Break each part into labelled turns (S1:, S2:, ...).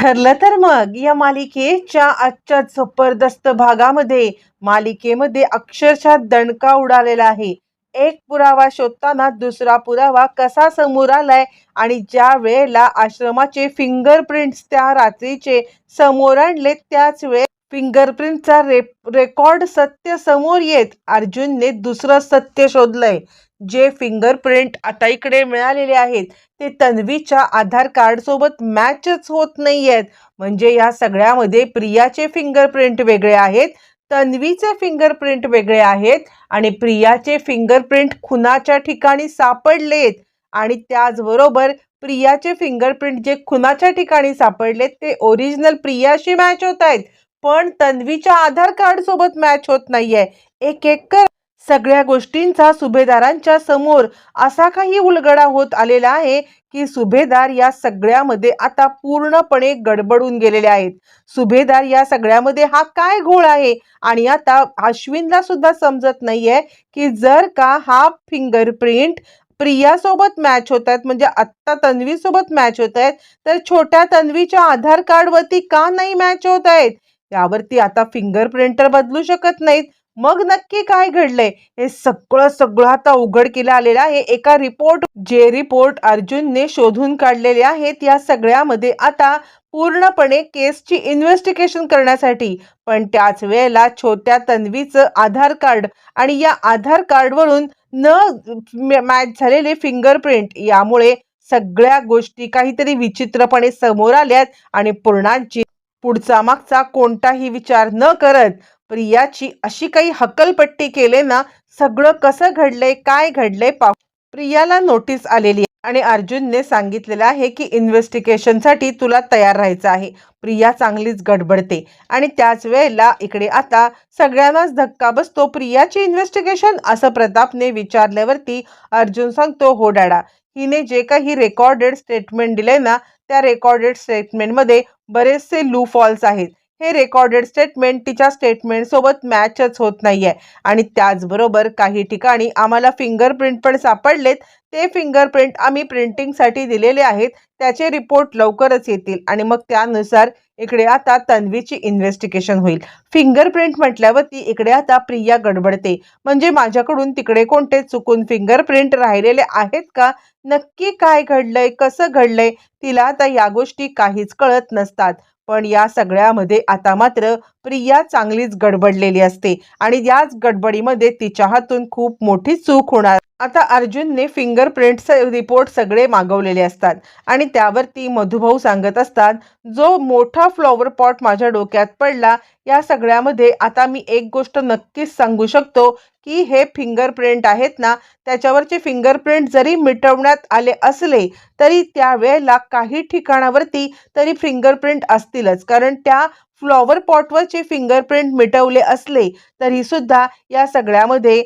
S1: ठरलं तर मग या मालिकेच्या आजच्या जबरदस्त भागामध्ये मालिकेमध्ये अक्षरशः दणका उडालेला आहे. एक पुरावा शोधताना दुसरा पुरावा कसा समोर आलाय आणि ज्या वेळेला आश्रमाचे फिंगरप्रिंट्स त्या रात्रीचे समोर आणले त्याच वेळे फिंगरप्रिंटचा रे रेकॉर्ड सत्य समोर येत. अर्जुनने दुसरं सत्य शोधलंय. जे फिंगरप्रिंट आता इकडे मिळालेले आहेत ते तन्वीच्या आधार कार्डसोबत मॅचच होत नाही आहेत म्हणजे या सगळ्यामध्ये प्रियाचे फिंगरप्रिंट वेगळे आहेत तन्वीचे फिंगरप्रिंट वेगळे आहेत आणि प्रियाचे फिंगरप्रिंट खुनाच्या ठिकाणी सापडलेत. आणि त्याचबरोबर प्रियाचे फिंगरप्रिंट जे खुनाच्या ठिकाणी सापडलेत ते ओरिजिनल प्रियाशी मॅच होत आहेत. पण तन्वीच्या आधार कार्डसोबत मॅच होत नाही आहे एक एक कर सगळ्या गोष्टींचा सुभेदारांच्या समोर असा काही उलगडा होत आलेला आहे की सुभेदार या सगळ्यामध्ये आता पूर्णपणे गडबडून गेलेले आहेत. सुभेदार या सगळ्यामध्ये हा काय घोळ आहे? आणि आता अश्विनला सुद्धा समजत नाहीये की जर का हा फिंगरप्रिंट प्रियासोबत मॅच होत आहेत म्हणजे आत्ता तन्वीसोबत मॅच होत आहेत तर छोट्या तन्वीच्या आधार कार्डवरती का नाही मॅच होत आहेत यावरती आता फिंगरप्रिंटर बदलू शकत नाहीत. मग नक्की काय घडलंय? हे सगळं सगळं आता उघड केलं आलेलं आहे. एका रिपोर्ट जे रिपोर्ट अर्जुनने शोधून काढलेले आहेत या सगळ्यामध्ये आता पूर्णपणे केसची इन्व्हेस्टिगेशन करण्यासाठी. पण त्याच वेळेला छोट्या तन्वीचं आधार कार्ड आणि या आधार कार्डवरून न मॅच झालेले फिंगरप्रिंट यामुळे सगळ्या गोष्टी काहीतरी विचित्रपणे समोर आल्यात आणि पूर्णांची पुढचा मागचा कोणताही विचार न करत प्रियाची अशी काही हकलपट्टी केले ना सगळं कसं घडलंय काय घडलंय पाहू. प्रियाला नोटीस आलेली आहे आणि अर्जुनने सांगितलेलं आहे की इन्व्हेस्टिगेशनसाठी तुला तयार राहायचं आहे. प्रिया चांगलीच गडबडते आणि त्याच वेळेला इकडे आता सगळ्यांनाच धक्का बसतो. प्रियाची इन्व्हेस्टिगेशन? असं प्रतापने विचारल्यावरती अर्जुन सांगतो हो डाडा हिने जे काही रेकॉर्डेड स्टेटमेंट दिले ना त्या रेकॉर्डेड स्टेटमेंटमध्ये बरेचसे लू फॉल्स आहेत. हे रेकॉर्डेड स्टेटमेंट तिच्या स्टेटमेंटसोबत मॅचच होत नाही आहे आणि त्याचबरोबर काही ठिकाणी आम्हाला फिंगरप्रिंट पण सापडलेत. ते फिंगरप्रिंट आम्ही प्रिंटिंगसाठी दिलेले आहेत. त्याचे रिपोर्ट लवकरच येतील. आणि मग त्यानुसार इकडे आता तन्वीची इन्व्हेस्टिगेशन होईल. फिंगरप्रिंट म्हटल्यावरती इकडे आता प्रिया गडबडते. म्हणजे माझ्याकडून तिकडे कोणते चुकून फिंगरप्रिंट राहिलेले आहेत का? नक्की काय घडलंय? कसं घडलंय? तिला आता या गोष्टी काहीच कळत नसतात. पण या सगळ्यामध्ये आता मात्र प्रिया चांगलीच गडबडलेली असते आणि याच गडबडीमध्ये तिच्या हातून खूप मोठी चूक होणार आता अर्जुनने फिंगरप्रिंटचे रिपोर्ट सगळे मागवलेले असतात. आणि त्यावरती मधुभाऊ सांगत असतात जो मोठा फ्लॉवर पॉट माझ्या डोक्यात पडला या सगळ्यामध्ये आता मी एक गोष्ट नक्कीच सांगू शकतो की हे फिंगरप्रिंट आहेत ना त्याच्यावरचे फिंगरप्रिंट जरी मिटवण्यात आले असले तरी त्यावेळेला काही ठिकाणावरती तरी फिंगरप्रिंट असतीलच. कारण त्या फ्लॉवर पॉटवरचे फिंगरप्रिंट मिटवले असले तरी सुद्धा या सगळ्यामध्ये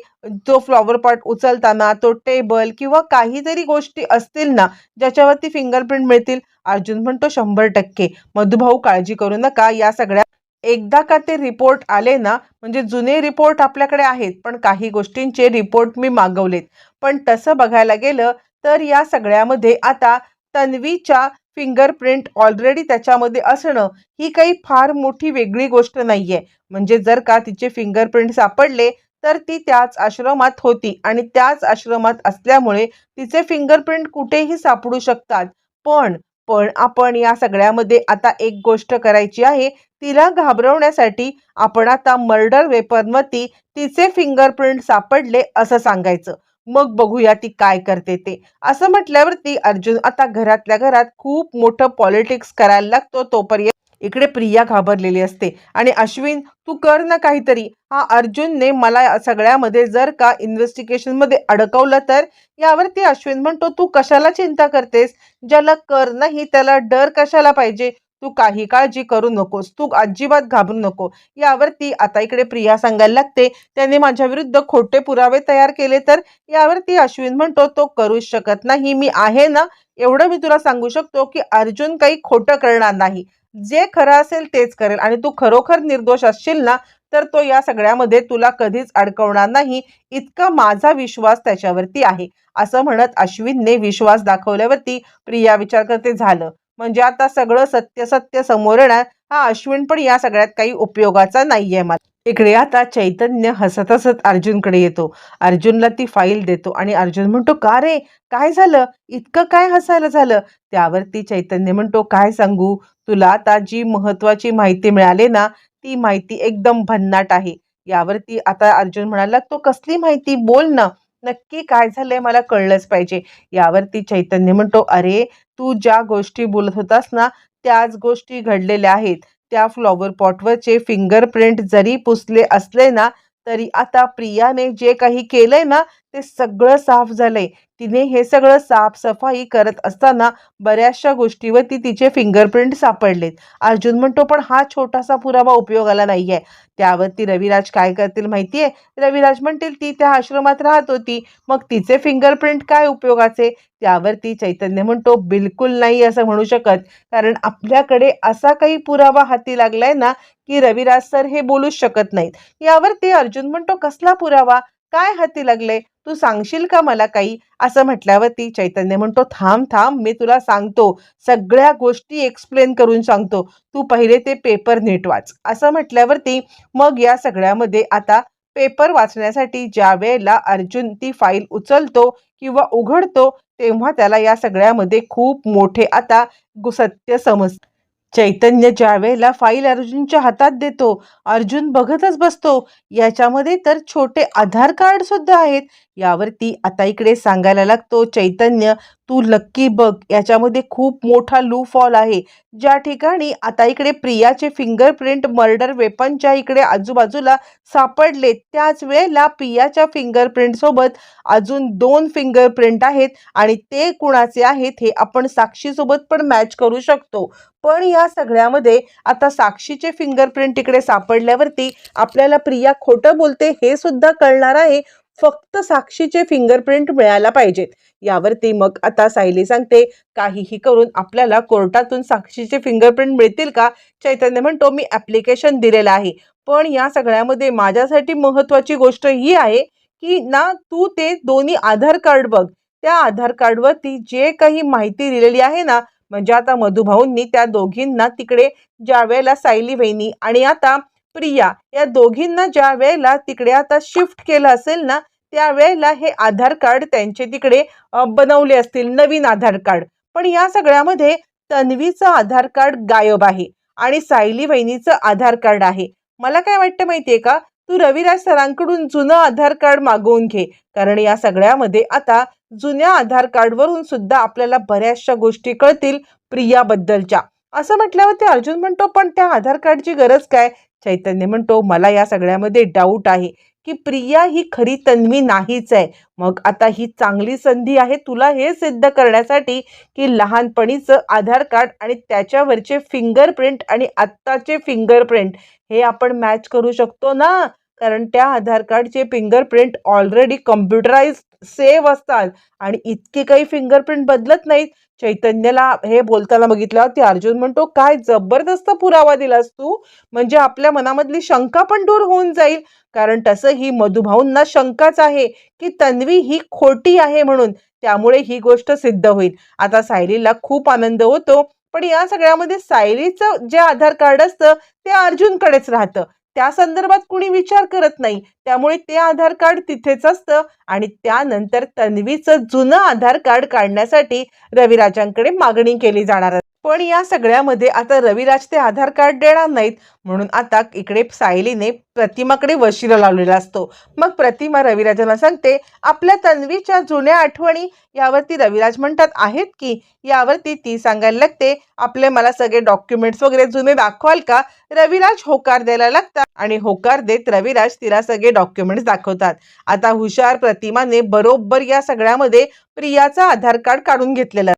S1: जो फ्लॉवर पॉट उचलताना तो टेबल किंवा काहीतरी गोष्टी असतील ना ज्याच्यावरती फिंगरप्रिंट मिळतील अर्जुन म्हणतो शंभर टक्के. मधुभाऊ काळजी करू नका या सगळ्या एकदा का ते रिपोर्ट आले ना म्हणजे जुने रिपोर्ट आपल्याकडे आहेत पण काही गोष्टींचे रिपोर्ट मी मागवलेत. पण तसं बघायला गेलं तर या सगळ्यामध्ये आता तन्वीच्या फिंगरप्रिंट ऑलरेडी त्याच्यामध्ये असणं ही काही फार मोठी वेगळी गोष्ट नाहीये. म्हणजे जर का तिचे फिंगरप्रिंट सापडले तर ती त्याच आश्रमात होती आणि त्याच आश्रमात असल्यामुळे तिचे फिंगरप्रिंट कुठेही सापडू शकतात. पण पण आपण या सगळ्यामध्ये आता एक गोष्ट करायची आहे. तिला घाबरवण्यासाठी आपण आता मर्डर वेपनवरती तिचे फिंगरप्रिंट सापडले असं सांगायचं. मग बघूया ती काय करते ते. असं म्हटल्यावरती अर्जुन आता घरातल्या घरात खूप मोठं पॉलिटिक्स करायला लागतो तोपर्यंत. इकडे प्रिया घाबरलेली असते. आणि अश्विन तू कर ना काहीतरी. हा अर्जुनने मला सगळ्यामध्ये जर का इन्व्हेस्टिगेशनमध्ये अडकवलं तर यावरती अश्विन म्हणतो तू कशाला चिंता करतेस? ज्याला कर नाही त्याला डर कशाला पाहिजे? तू काही काळजी करू नकोस. तू अजिबात घाबरू नको. यावरती आता इकडे प्रिया सांगायला लागते. त्याने माझ्या विरुद्ध खोटे पुरावे तयार केले तर यावरती अश्विन म्हणतो तो करूच शकत नाही. मी आहे ना एवढं मी तुला सांगू शकतो की अर्जुन काही खोटं करणार नाही. जे खरं असेल तेच करेल. आणि तू खरोखर निर्दोष असशील ना तर तो या सगळ्यामध्ये तुला कधीच अडकवणार नाही. इतका माझा विश्वास त्याच्यावरती आहे. असं म्हणत अश्विनने विश्वास दाखवल्यावरती प्रिया विचार करते झालं. म्हणजे आता सगळं सत्य सत्य समोर येणार हा अश्विन पण या सगळ्यात काही उपयोगाचा नाहीये मला. इकडे आता चैतन्य हसत हसत अर्जुनकडे येतो. अर्जुनला ती फाईल देतो आणि अर्जुन म्हणतो का रे? काय झालं? इतकं काय हसायला झालं? त्यावरती चैतन्य म्हणतो काय सांगू? तुला आता जी महत्वाची माहिती मिळाली ना ती माहिती एकदम भन्नाट आहे. यावरती आता अर्जुन म्हणाला तो कसली माहिती? बोल ना. नक्की काय झालंय मला कळलंच पाहिजे. यावरती चैतन्य म्हणतो अरे तू ज्या गोष्टी बोलत होतास ना त्याच गोष्टी घडलेल्या आहेत. त्या फ्लॉवर पॉटवरचे फिंगरप्रिंट जरी पुसले असले ना तरी आता प्रियाने जे काही केलंय ना ते सगळं साफ झालंय. तिने हे सगळं साफसफाई करत असताना बऱ्याचशा गोष्टीवरती तिचे फिंगरप्रिंट सापडलेत. अर्जुन म्हणतो पण हा छोटासा पुरावा उपयोगाला नाही आहे त्यावरती रविराज काय करतील माहिती आहे रविराज म्हणतील ती त्या आश्रमात राहत होती. मग तिचे फिंगरप्रिंट काय उपयोगाचे? त्यावरती चैतन्य म्हणतो बिलकुल नाही असं म्हणू शकत. कारण आपल्याकडे असा काही पुरावा हाती लागलाय ना की रविराज सर हे बोलूच शकत नाहीत. यावरती अर्जुन म्हणतो कसला पुरावा? काय हाती लागले तू सांगशील का मला काही? असं म्हटल्यावरती चैतन्य म्हणतो थांब थांब मी तुला सांगतो. सगळ्या गोष्टी एक्सप्लेन करून सांगतो. तू पहिले ते पेपर नीट वाच. असं म्हटल्यावरती मग या सगळ्यामध्ये आता पेपर वाचण्यासाठी ज्या वेळेला अर्जुन ती फाईल उचलतो किंवा उघडतो तेव्हा त्याला या सगळ्यामध्ये खूप मोठे आता गु- सत्य समज चैतन्य ज्यावेळेला फाईल अर्जुनच्या हातात देतो अर्जुन बघतच बसतो. याच्यामध्ये तर छोटे आधार कार्ड सुद्धा आहेत. यावरती आता इकडे सांगायला लागतो चैतन्य तू लक्की बघ याच्यामध्ये खूप मोठा लू फॉल आहे. ज्या ठिकाणी आता इकडे प्रियाचे फिंगरप्रिंट मर्डर वेपनच्या इकडे आजूबाजूला सापडले त्याच वेळेला प्रियाच्या फिंगरप्रिंट सोबत अजून दोन फिंगरप्रिंट आहेत आणि ते कुणाचे आहेत हे आपण साक्षीसोबत पण मॅच करू शकतो. पण या सगळ्यामध्ये आता साक्षीचे फिंगरप्रिंट इकडे सापडल्यावरती आपल्याला प्रिया खोटं बोलते हे सुद्धा कळणार आहे. फक्त साक्षीचे फिंगरप्रिंट मिळायला पाहिजेत. यावरती मग आता सायली सांगते काहीही करून आपल्याला कोर्टातून साक्षीचे फिंगरप्रिंट मिळतील का? चैतन्य म्हणतो मी ॲप्लिकेशन दिलेलं आहे. पण या सगळ्यामध्ये माझ्यासाठी महत्त्वाची गोष्ट ही आहे की ना तू ते दोन्ही आधार कार्ड बघ. त्या आधार कार्डवरती जे काही माहिती दिलेली आहे ना म्हणजे आता मधुभाऊंनी त्या दोघींना तिकडे ज्या वेळेला सायली वहिनी आणि आता प्रिया या दोघींना ज्या वेळेला तिकडे आता शिफ्ट केलं असेल ना त्यावेळेला हे आधार कार्ड त्यांचे तिकडे बनवले असतील नवीन आधार कार्ड. पण या सगळ्यामध्ये तन्वीचं आधार कार्ड गायब आहे आणि सायली वहिनीचं आधार कार्ड आहे. मला काय वाटतं माहितीये का? तू रविराज सरांकडून जुनं आधार कार्ड मागवून घे. कारण या सगळ्यामध्ये आता जुन्या आधार कार्डवरून सुद्धा आपल्याला बऱ्याचशा गोष्टी कळतील प्रियाबद्दलच्या. असं म्हटल्यावर ते अर्जुन म्हणतो पण त्या आधार कार्डची गरज काय? चैतन्य म्हणतो मला या सगळ्यामध्ये डाऊट आहे की प्रिया ही खरी तन्वी नाहीच आहे. मग आता ही चांगली संधी आहे तुला हे सिद्ध करण्यासाठी की लहानपणीचं आधार कार्ड आणि त्याच्यावरचे फिंगरप्रिंट आणि आत्ताचे फिंगरप्रिंट हे आपण मॅच करू शकतो ना? कारण त्या आधार कार्डचे फिंगरप्रिंट ऑलरेडी कम्प्युटराईज सेव्ह असतात आणि इतके काही फिंगरप्रिंट बदलत नाहीत. चैतन्याला हे बोलताना बघितल्यावर ते अर्जुन म्हणतो काय जबरदस्त पुरावा दिलास तू. म्हणजे आपल्या मनामधली शंका पण दूर होऊन जाईल. कारण तसं ही मधुभाऊंना शंकाच आहे की तन्वी ही खोटी आहे म्हणून. त्यामुळे ही गोष्ट सिद्ध होईल. आता सायलीला खूप आनंद होतो. पण या सगळ्यामध्ये सायलीचं जे आधार कार्ड असतं ते अर्जुनकडेच राहतं. त्या संदर्भात कुणी विचार करत नाही. त्यामुळे ते आधार कार्ड तिथेच असतं आणि त्यानंतर तन्वीचं जुनं आधार कार्ड काढण्यासाठी रविराजांकडे मागणी केली जाणार पण या सगळ्यामध्ये आता रविराज ते आधार कार्ड देणार नाहीत. म्हणून आता इकडे सायलीने प्रतिमाकडे वशिला लावलेला असतो. मग प्रतिमा रविराजांना सांगते आपल्या तन्वीच्या जुन्या आठवणी यावरती रविराज म्हणतात आहेत की? यावरती ती सांगायला लागते आपले मला सगळे डॉक्युमेंट्स वगैरे जुने दाखवाल का? रविराज होकार द्यायला लागतात आणि होकार देत रविराज तिला सगळे डॉक्युमेंट्स दाखवतात. आता हुशार प्रतिमाने बरोबर या सगळ्यामध्ये प्रियाचं आधार कार्ड काढून घेतलेलं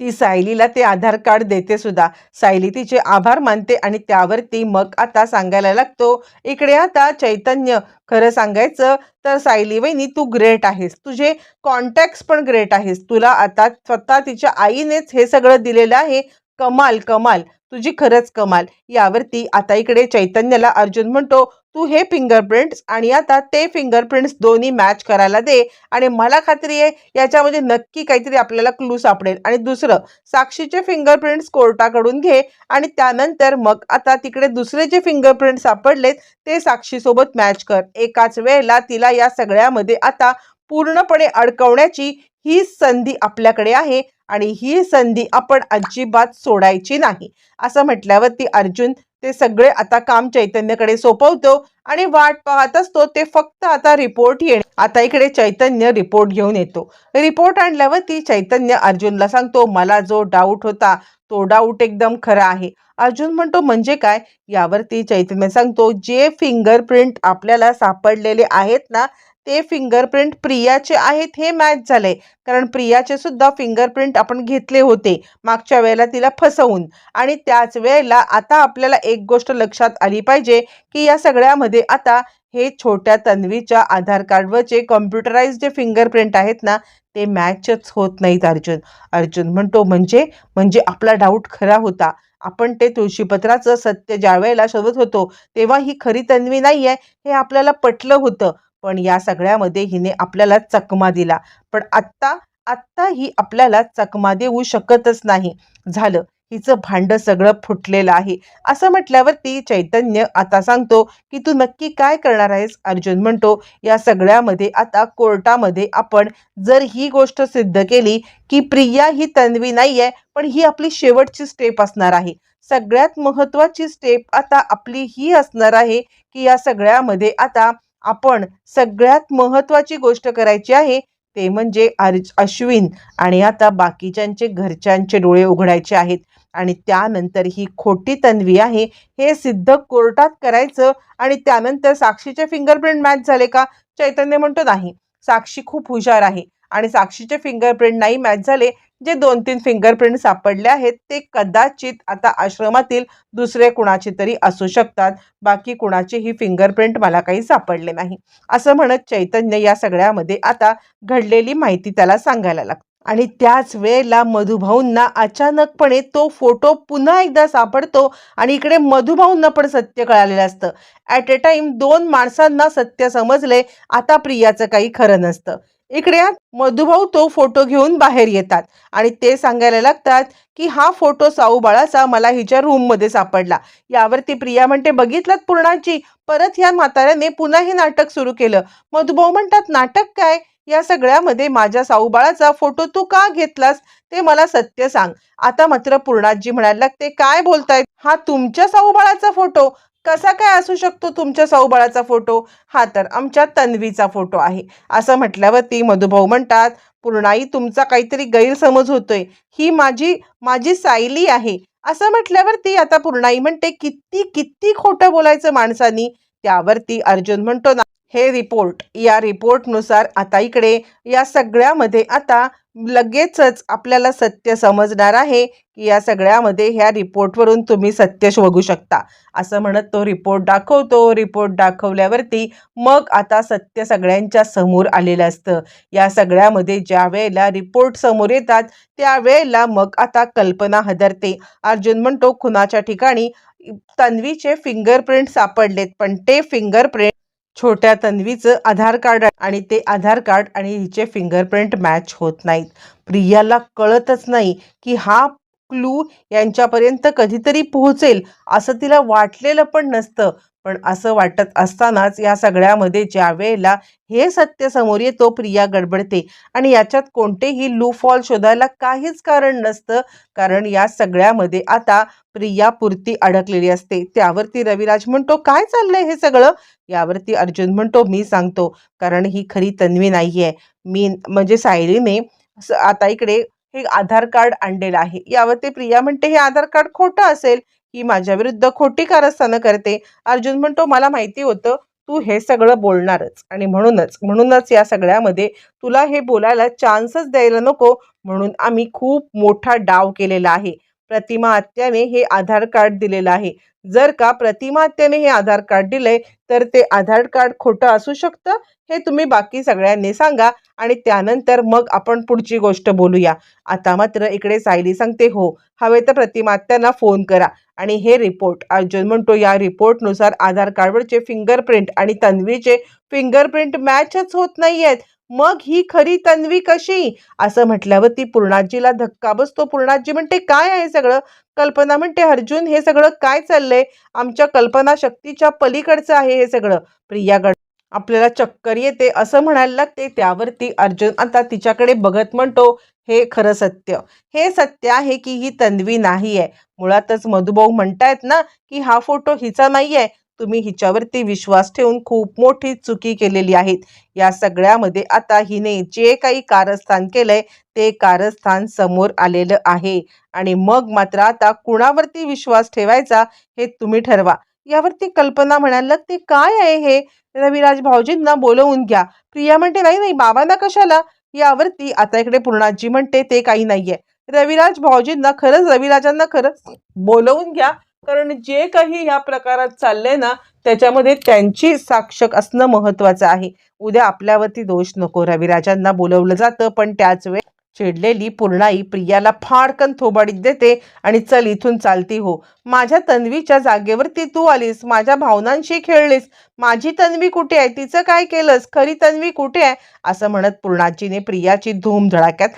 S1: ती सायलीला ते आधार कार्ड देते सुद्धा. सायली तिचे आभार मानते आणि त्यावर ती मग आता सांगायला लागतो इकडे आता चैतन्य खरं सांगायचं तर सायली वहिनी तू ग्रेट आहेस. तुझे कॉन्टॅक्ट्स पण ग्रेट आहेस. तुला आता स्वतः तिच्या आईनेच हे सगळं दिलेलं आहे. कमाल कमाल. तुझी खरंच कमाल. यावरती आता इकडे चैतन्याला अर्जुन म्हणतो तू हे फिंगरप्रिंट्स आणि आता ते फिंगरप्रिंट्स दोन्ही मॅच करायला दे आणि मला खात्री आहे याच्यामध्ये नक्की काहीतरी आपल्याला क्लू सापडेल. आणि दुसरं साक्षीचे फिंगरप्रिंट्स कोर्टाकडून घे आणि त्यानंतर मग आता तिकडे दुसरे जे फिंगरप्रिंट सापडलेत ते साक्षीसोबत मॅच कर. एकाच वेळेला तिला या सगळ्यामध्ये आता पूर्णपणे अडकवण्याची ही संधी आपल्याकडे आहे. आणि ही संधी आपण अजिबात सोडायची नाही. असं म्हटल्यावरती अर्जुन ते सगळे आता काम चैतन्यकडे सोपवतो आणि वाट पाहत असतो. ते फक्त आता रिपोर्ट येणे. आता इकडे चैतन्य रिपोर्ट घेऊन येतो. रिपोर्ट आणल्यावरती चैतन्य अर्जुनला सांगतो मला जो डाऊट होता तो डाऊट एकदम खरा आहे. अर्जुन म्हणतो म्हणजे काय? यावरती चैतन्य सांगतो जे फिंगरप्रिंट आपल्याला सापडलेले आहेत ना ते फिंगरप्रिंट प्रियाचे आहेत हे मॅच झाले कारण प्रियाचे सुद्धा फिंगरप्रिंट आपण घेतले होते मागच्या वेळेला तिला फसवून. आणि त्याच वेळेला आता आपल्याला एक गोष्ट लक्षात आली पाहिजे की या सगळ्यामध्ये आता हे छोट्या तन्वीच्या आधार कार्डवरचे कॉम्प्युटराइज जे फिंगरप्रिंट आहेत ना ते मॅचच होत नाहीत अर्जुन. अर्जुन म्हणतो म्हणजे? म्हणजे आपला डाऊट खरा होता. आपण ते तुळशीपत्राचं सत्य ज्या वेळेला शोधत होतो तेव्हा ही खरी तन्वी नाही आहे हे आपल्याला पटलं होतं. पण या सगळ्यामध्ये हिने आपल्याला चकमा दिला. पण आत्ता आत्ता ही आपल्याला चकमा देऊ शकतच नाही. झालं. हिचं भांड सगळं फुटलेलं आहे. असं म्हटल्यावरती चैतन्य आता सांगतो की तू नक्की काय करणार आहेस? अर्जुन म्हणतो. या सगळ्यामध्ये आता कोर्टामध्ये आपण जर ही गोष्ट सिद्ध केली की प्रिया ही तन्वी नाही आहे पण ही आपली शेवटची स्टेप असणार आहे. सगळ्यात महत्त्वाची स्टेप आता आपली ही असणार आहे की या सगळ्यामध्ये आता आपण सगळ्यात महत्त्वाची गोष्ट करायची आहे ते म्हणजे अश्विन आणि आता बाकीच्यांचे घरच्यांचे डोळे उघडायचे आहेत आणि त्यानंतर ही खोटी तन्वी आहे हे सिद्ध कोर्टात करायचं आणि त्यानंतर साक्षीचे फिंगरप्रिंट मॅच झाले का? चैतन्य म्हणतो नाही. साक्षी खूप हुशार आहे आणि साक्षीचे फिंगरप्रिंट नाही मॅच झाले जे दोन तीन फिंगरप्रिंट सापडले आहेत ते कदाचित आता आश्रमातील दुसरे कुणाचे तरी असू शकतात. बाकी कुणाचे ही फिंगरप्रिंट मला काही सापडले नाही. असं म्हणत चैतन्य या सगळ्यामध्ये आता घडलेली माहिती त्याला सांगायला लागते. आणि त्याच वेळेला मधुभाऊंना अचानकपणे तो फोटो पुन्हा एकदा सापडतो आणि इकडे मधुभाऊंना पण सत्य कळालेलं असतं. ॲट ए टाइम दोन माणसांना सत्य समजले आता प्रियाचं काही खरं नसतं. इकडे मधुभाऊ तो फोटो घेऊन बाहेर येतात. आणि ते सांगायला लागतात की हा फोटो साऊ बाळाचा मला हिच्या रूममध्ये सापडला. यावरती प्रिया म्हणते बघितलात पूर्णाची? परत ह्या म्हाताऱ्याने पुन्हा हे नाटक सुरू केलं. मधुभाऊ म्हणतात नाटक काय? या सगळ्यामध्ये माझ्या साऊबाळाचा फोटो तू का घेतलास? ते मला सत्य सांग. आता मात्र पूर्णाजी म्हणायला लागते काय बोलतायत? हा तुमच्या साऊबाळाचा फोटो? कसा काय असू शकतो तुमच्या साऊबाळाचा फोटो? हा तर आमच्या तन्वीचा फोटो आहे. असं म्हटल्यावरती मधुभाऊ म्हणतात पूर्णाई तुमचा काहीतरी गैरसमज होतोय. ही माझी माझी सायली आहे. असं म्हटल्यावरती आता पूर्णाई म्हणते किती किती खोटं बोलायचं माणसानी? त्यावरती अर्जुन म्हणतो ना हे रिपोर्ट या रिपोर्टनुसार आता इकडे या सगळ्यामध्ये आता लगेचच आपल्याला सत्य समजणार आहे की या सगळ्यामध्ये ह्या रिपोर्टवरून तुम्ही सत्य शोधू शकता. असं म्हणत तो रिपोर्ट दाखवतो रिपोर्ट दाखवल्यावरती मग आता सत्य सगळ्यांच्या समोर आलेलं असतं. या सगळ्यामध्ये ज्या वेळेला रिपोर्ट समोर येतात त्यावेळेला मग आता कल्पना हदरते. अर्जुन म्हणतो खुनाच्या ठिकाणी तन्वीचे फिंगरप्रिंट सापडलेत पण ते फिंगरप्रिंट छोट्या तन्वीचं आधार कार्ड आणि ते आधार कार्ड आणि हिचे फिंगरप्रिंट मॅच होत नाहीत. प्रियाला कळतच नाही की हा क्लू यांच्यापर्यंत कधीतरी पोहोचेल असं तिला वाटलेलं पण नसतं. पण असं वाटत असतानाच या सगळ्यामध्ये ज्या वेळेला हे सत्य समोर येतो प्रिया गडबडते. आणि याच्यात कोणतेही लू फॉल शोधायला काहीच कारण नसतं कारण या सगळ्यामध्ये आता प्रिया पुरती अडकलेली असते. त्यावरती रविराज म्हणतो काय चाललंय हे सगळं? यावरती अर्जुन म्हणतो मी सांगतो कारण ही खरी तन्वी नाही आहे मी म्हणजे सायलीने आता इकडे हे आधार कार्ड आणलेलं आहे. यावरती प्रिया म्हणते हे आधार कार्ड खोटं असेल. ही माझ्या विरुद्ध खोटी कारस्थानं करते. अर्जुन म्हणतो मला माहिती होतं तू हे सगळं बोलणारच. आणि म्हणूनच म्हणूनच या सगळ्यामध्ये तुला हे बोलायला चान्सच द्यायला नको. म्हणून आम्ही खूप मोठा डाव केलेला आहे. प्रतिमा आत्याने हे आधार कार्ड दिलेलं आहे. जर का प्रतिमात्याने हे आधार कार्ड दिलंय तर ते आधार कार्ड खोटं असू शकतं हे तुम्ही बाकी सगळ्यांनी सांगा आणि त्यानंतर मग आपण पुढची गोष्ट बोलूया. आता मात्र इकडे सायली सांगते हो हवे तर प्रतिमात्यांना फोन करा आणि हे रिपोर्ट अर्जुन म्हणतो या रिपोर्टनुसार आधार कार्डवरचे फिंगरप्रिंट आणि तन्वीचे फिंगरप्रिंट मॅचच होत नाही आहेत मग ही खरी तन्वी कशी? असं म्हटल्यावर ती पूर्णाजीला धक्का बसतो. पूर्णाजी म्हणते काय आहे सगळं? कल्पना म्हणते अर्जुन हे सगळं काय चाललंय? आमच्या कल्पना शक्तीच्या पलीकडचं आहे हे सगळं. प्रियागड आपल्याला चक्कर येते. असं म्हणायला लागते त्यावरती अर्जुन आता तिच्याकडे बघत म्हणतो हे खरं सत्य. हे सत्य आहे की ही तन्वी नाही आहे मुळातच मधुभाऊ म्हणतायत ना की हा फोटो हिचा नाही आहे तुम्ही हिच्यावरती विश्वास ठेवून खूप मोठी चुकी केलेली आहेत या सगळ्यामध्ये आता हिने जे काही कारस्थान केलंय ते कारस्थान समोर आलेलं आहे. आणि मग मात्र आता कुणावरती विश्वास ठेवायचा हे तुम्ही ठरवा. यावरती कल्पना म्हणाल ते काय आहे हे? रविराज भाऊजींना बोलवून घ्या. प्रिया म्हणते नाही नाही बाबांना कशाला? यावरती आता इकडे पूर्णाजी म्हणते ते काही नाहीये. रविराज भाऊजींना खरंच रविराजांना खरंच बोलवून घ्या. कारण जे काही या प्रकारात चाललंय ना त्याच्यामध्ये त्यांची साक्षक असणं महत्वाचं आहे. उद्या आपल्यावरती दोष नको रविराजांना बोलवलं जातं पण त्याच वेळी चिडलेली पूर्णाई प्रियाला फाडकन थोबाडीत देते आणि चल इथून चालती हो. माझ्या तन्वीच्या जागेवरती तू आलीस माझ्या भावनांशी खेळलीस. माझी तन्वी कुठे आहे? तिचं काय केलंस? खरी तन्वी कुठे आहे? असं म्हणत पूर्णाजीने प्रियाची धूम धडाक्यात